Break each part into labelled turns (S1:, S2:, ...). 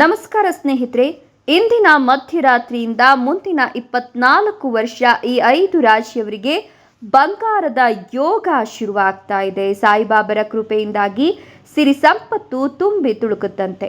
S1: ನಮಸ್ಕಾರ ಸ್ನೇಹಿತರೆ, ಇಂದಿನ ಮಧ್ಯರಾತ್ರಿಯಿಂದ ಮುಂದಿನ ಇಪ್ಪತ್ನಾಲ್ಕು ವರ್ಷ ಈ ಐದು ರಾಶಿಯವರಿಗೆ ಬಂಗಾರದ ಯೋಗ ಶುರುವಾಗ್ತಾ ಇದೆ. ಸಾಯಿಬಾಬರ ಕೃಪೆಯಿಂದಾಗಿ ಸಿರಿ ಸಂಪತ್ತು ತುಂಬಿ ತುಳುಕುತ್ತಂತೆ.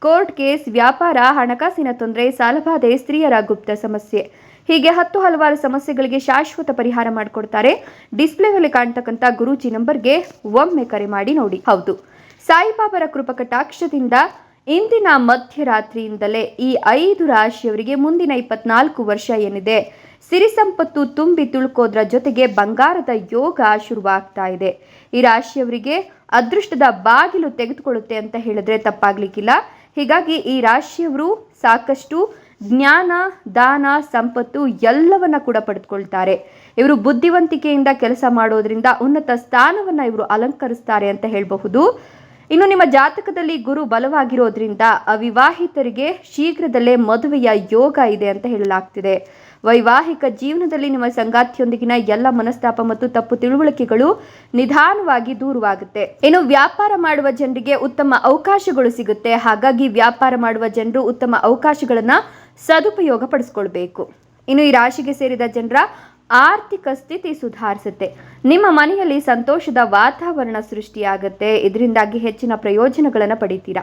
S1: ಕೋರ್ಟ್ ಕೇಸ್ ವ್ಯಾಪಾರ, ಹಣಕಾಸಿನ ತೊಂದರೆ, ಸಾಲಬಾಧೆ, ಸ್ತ್ರೀಯರ ಗುಪ್ತ ಸಮಸ್ಯೆ. ಹೀಗೆ ಹತ್ತು ಹಲವಾರು ಸಮಸ್ಯೆಗಳಿಗೆ ಶಾಶ್ವತ ಪರಿಹಾರ ಮಾಡಿಕೊಡ್ತಾರೆ. ಡಿಸ್ಪ್ಲೇನಲ್ಲಿ ಕಾಣ್ತಕ್ಕಂಥ ಗುರೂಜಿ ನಂಬರ್ಗೆ ಒಮ್ಮೆ ಕರೆ ಮಾಡಿ ನೋಡಿ. ಹೌದು. ಸಾಯಿಬಾಬರ ಕೃಪಕಟಾಕ್ಷದಿಂದ ಇಂದಿನ ಮಧ್ಯರಾತ್ರಿಯಿಂದಲೇ ಈ ಐದು ರಾಶಿಯವರಿಗೆ ಮುಂದಿನ ಇಪ್ಪತ್ನಾಲ್ಕು ವರ್ಷ ಏನಿದೆ. ಸಿರಿ ಸಂಪತ್ತು ತುಂಬಿ ತುಳುಕೋದ್ರ ಜೊತೆಗೆ ಬಂಗಾರದ ಯೋಗ ಶುರುವಾಗ್ತಾ ಇದೆ. ಈ ರಾಶಿಯವರಿಗೆ ಅದೃಷ್ಟದ ಬಾಗಿಲು ತೆಗೆದುಕೊಳ್ಳುತ್ತೆ ಅಂತ ಹೇಳಿದ್ರೆ ತಪ್ಪಾಗ್ಲಿಕ್ಕಿಲ್ಲ. ಹೀಗಾಗಿ ಈ ರಾಶಿಯವರು ಸಾಕಷ್ಟು ಜ್ಞಾನ, ದಾನ, ಸಂಪತ್ತು ಎಲ್ಲವನ್ನ ಕೂಡ ಪಡೆದುಕೊಳ್ತಾರೆ. ಇವರು ಬುದ್ಧಿವಂತಿಕೆಯಿಂದ ಕೆಲಸ ಮಾಡೋದ್ರಿಂದ ಉನ್ನತ ಸ್ಥಾನವನ್ನ ಇವರು ಅಲಂಕರಿಸ್ತಾರೆ ಅಂತ ಹೇಳಬಹುದು. ಇನ್ನು ನಿಮ್ಮ ಜಾತಕದಲ್ಲಿ ಗುರು ಬಲವಾಗಿರೋದ್ರಿಂದ ಅವಿವಾಹಿತರಿಗೆ ಶೀಘ್ರದಲ್ಲೇ ಮದುವೆಯ ಯೋಗ ಇದೆ ಅಂತ ಹೇಳಲಾಗ್ತಿದೆ. ವೈವಾಹಿಕ ಜೀವನದಲ್ಲಿ ನಿಮ್ಮ ಸಂಗಾತಿಯೊಂದಿಗಿನ ಎಲ್ಲ ಮನಸ್ತಾಪ ಮತ್ತು ತಪ್ಪು ತಿಳುವಳಿಕೆಗಳು ನಿಧಾನವಾಗಿ ದೂರವಾಗುತ್ತೆ. ಇನ್ನು ವ್ಯಾಪಾರ ಮಾಡುವ ಜನರಿಗೆ ಉತ್ತಮ ಅವಕಾಶಗಳು ಸಿಗುತ್ತೆ. ಹಾಗಾಗಿ ವ್ಯಾಪಾರ ಮಾಡುವ ಜನರು ಉತ್ತಮ ಅವಕಾಶಗಳನ್ನ ಸದುಪಯೋಗ ಪಡಿಸ್ಕೊಳ್ಬೇಕು ಇನ್ನು ಈ ರಾಶಿಗೆ ಸೇರಿದ ಜನರ ಆರ್ಥಿಕ ಸ್ಥಿತಿ ಸುಧಾರಿಸುತ್ತೆ. ನಿಮ್ಮ ಮನೆಯಲ್ಲಿ ಸಂತೋಷದ ವಾತಾವರಣ ಸೃಷ್ಟಿಯಾಗುತ್ತೆ. ಇದರಿಂದಾಗಿ ಹೆಚ್ಚಿನ ಪ್ರಯೋಜನಗಳನ್ನು ಪಡಿತೀರಾ?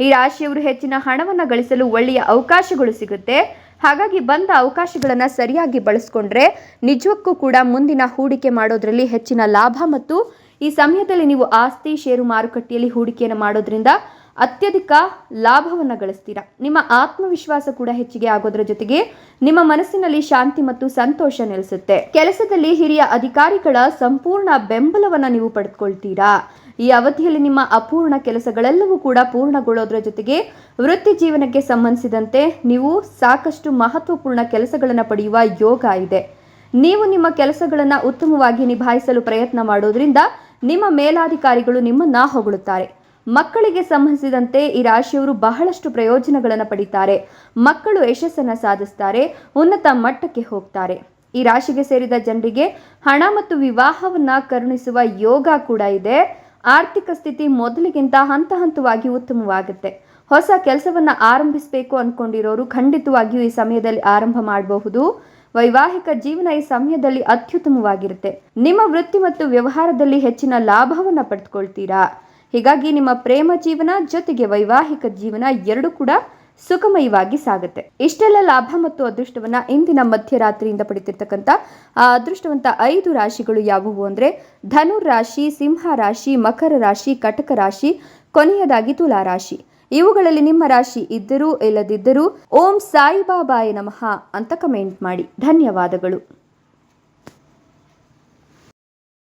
S1: ಈ ರಾಶಿಯವರು ಹೆಚ್ಚಿನ ಹಣವನ್ನು ಗಳಿಸಲು ಒಳ್ಳೆಯ ಅವಕಾಶಗಳು ಸಿಗುತ್ತೆ. ಹಾಗಾಗಿ ಬಂದ ಅವಕಾಶಗಳನ್ನು ಸರಿಯಾಗಿ ಬಳಸ್ಕೊಂಡ್ರೆ ನಿಜಕ್ಕೂ ಕೂಡ ಮುಂದಿನ ಹೂಡಿಕೆ ಮಾಡೋದ್ರಲ್ಲಿ ಹೆಚ್ಚಿನ ಲಾಭ ಮತ್ತು ಈ ಸಮಯದಲ್ಲಿ ನೀವು ಆಸ್ತಿ, ಷೇರು ಮಾರುಕಟ್ಟೆಯಲ್ಲಿ ಹೂಡಿಕೆಯನ್ನು ಮಾಡೋದ್ರಿಂದ ಅತ್ಯಧಿಕ ಲಾಭವನ್ನು ಗಳಿಸ್ತೀರಾ? ನಿಮ್ಮ ಆತ್ಮವಿಶ್ವಾಸ ಕೂಡ ಹೆಚ್ಚಿಗೆ ಆಗೋದ್ರ ಜೊತೆಗೆ ನಿಮ್ಮ ಮನಸ್ಸಿನಲ್ಲಿ ಶಾಂತಿ ಮತ್ತು ಸಂತೋಷ ನೆಲೆಸುತ್ತೆ. ಕೆಲಸದಲ್ಲಿ ಹಿರಿಯ ಅಧಿಕಾರಿಗಳ ಸಂಪೂರ್ಣ ಬೆಂಬಲವನ್ನು ನೀವು ಪಡೆದುಕೊಳ್ತೀರಾ? ಈ ಅವಧಿಯಲ್ಲಿ ನಿಮ್ಮ ಅಪೂರ್ಣ ಕೆಲಸಗಳೆಲ್ಲವೂ ಕೂಡ ಪೂರ್ಣಗೊಳ್ಳೋದ್ರ ಜೊತೆಗೆ ವೃತ್ತಿ ಜೀವನಕ್ಕೆ ಸಂಬಂಧಿಸಿದಂತೆ ನೀವು ಸಾಕಷ್ಟು ಮಹತ್ವಪೂರ್ಣ ಕೆಲಸಗಳನ್ನು ಪಡೆಯುವ ಯೋಗ ಇದೆ. ನೀವು ನಿಮ್ಮ ಕೆಲಸಗಳನ್ನು ಉತ್ತಮವಾಗಿ ನಿಭಾಯಿಸಲು ಪ್ರಯತ್ನ ಮಾಡೋದ್ರಿಂದ ನಿಮ್ಮ ಮೇಲಾಧಿಕಾರಿಗಳು ನಿಮ್ಮನ್ನ ಹೊಗಳುತ್ತಾರೆ. ಮಕ್ಕಳಿಗೆ ಸಂಬಂಧಿಸಿದಂತೆ ಈ ರಾಶಿಯವರು ಬಹಳಷ್ಟು ಪ್ರಯೋಜನಗಳನ್ನು ಪಡಿತಾರೆ. ಮಕ್ಕಳು ಯಶಸ್ಸನ್ನು ಸಾಧಿಸ್ತಾರೆ, ಉನ್ನತ ಮಟ್ಟಕ್ಕೆ ಹೋಗ್ತಾರೆ. ಈ ರಾಶಿಗೆ ಸೇರಿದ ಜನರಿಗೆ ಹಣ ಮತ್ತು ವಿವಾಹವನ್ನ ಕರುಣಿಸುವ ಯೋಗ ಕೂಡ ಇದೆ. ಆರ್ಥಿಕ ಸ್ಥಿತಿ ಮೊದಲಿಗಿಂತ ಹಂತ ಹಂತವಾಗಿ ಉತ್ತಮವಾಗುತ್ತೆ. ಹೊಸ ಕೆಲಸವನ್ನ ಆರಂಭಿಸಬೇಕು ಅಂದ್ಕೊಂಡಿರೋರು ಖಂಡಿತವಾಗಿಯೂ ಈ ಸಮಯದಲ್ಲಿ ಆರಂಭ ಮಾಡಬಹುದು. ವೈವಾಹಿಕ ಜೀವನ ಈ ಸಮಯದಲ್ಲಿ ಅತ್ಯುತ್ತಮವಾಗಿರುತ್ತೆ. ನಿಮ್ಮ ವೃತ್ತಿ ಮತ್ತು ವ್ಯವಹಾರದಲ್ಲಿ ಹೆಚ್ಚಿನ ಲಾಭವನ್ನ ಪಡೆದುಕೊಳ್ತೀರಾ ಹೀಗಾಗಿ ನಿಮ್ಮ ಪ್ರೇಮ ಜೀವನ ಜೊತೆಗೆ ವೈವಾಹಿಕ ಜೀವನ ಎರಡು ಕೂಡ ಸುಖಮಯವಾಗಿ ಸಾಗುತ್ತೆ. ಇಷ್ಟೆಲ್ಲ ಲಾಭ ಮತ್ತು ಅದೃಷ್ಟವನ್ನ ಇಂದಿನ ಮಧ್ಯರಾತ್ರಿಯಿಂದ ಪಡಿತಿರ್ತಕ್ಕಂಥ ಆ, ಅದೃಷ್ಟವಂತ ಐದು ರಾಶಿಗಳು ಯಾವುವು ಅಂದ್ರೆ ಧನುರ್ ರಾಶಿ, ಸಿಂಹ ರಾಶಿ, ಮಕರ ರಾಶಿ, ಕಟಕ ರಾಶಿ, ಕೊನೆಯದಾಗಿ ತುಲಾ ರಾಶಿ. ಇವುಗಳಲ್ಲಿ ನಿಮ್ಮ ರಾಶಿ ಇದ್ದರೂ, ಇಲ್ಲದಿದ್ದರೂ ಓಂ ಸಾಯಿಬಾಬಾಯ ನಮಃ ಅಂತ ಕಮೆಂಟ್ ಮಾಡಿ. ಧನ್ಯವಾದಗಳು.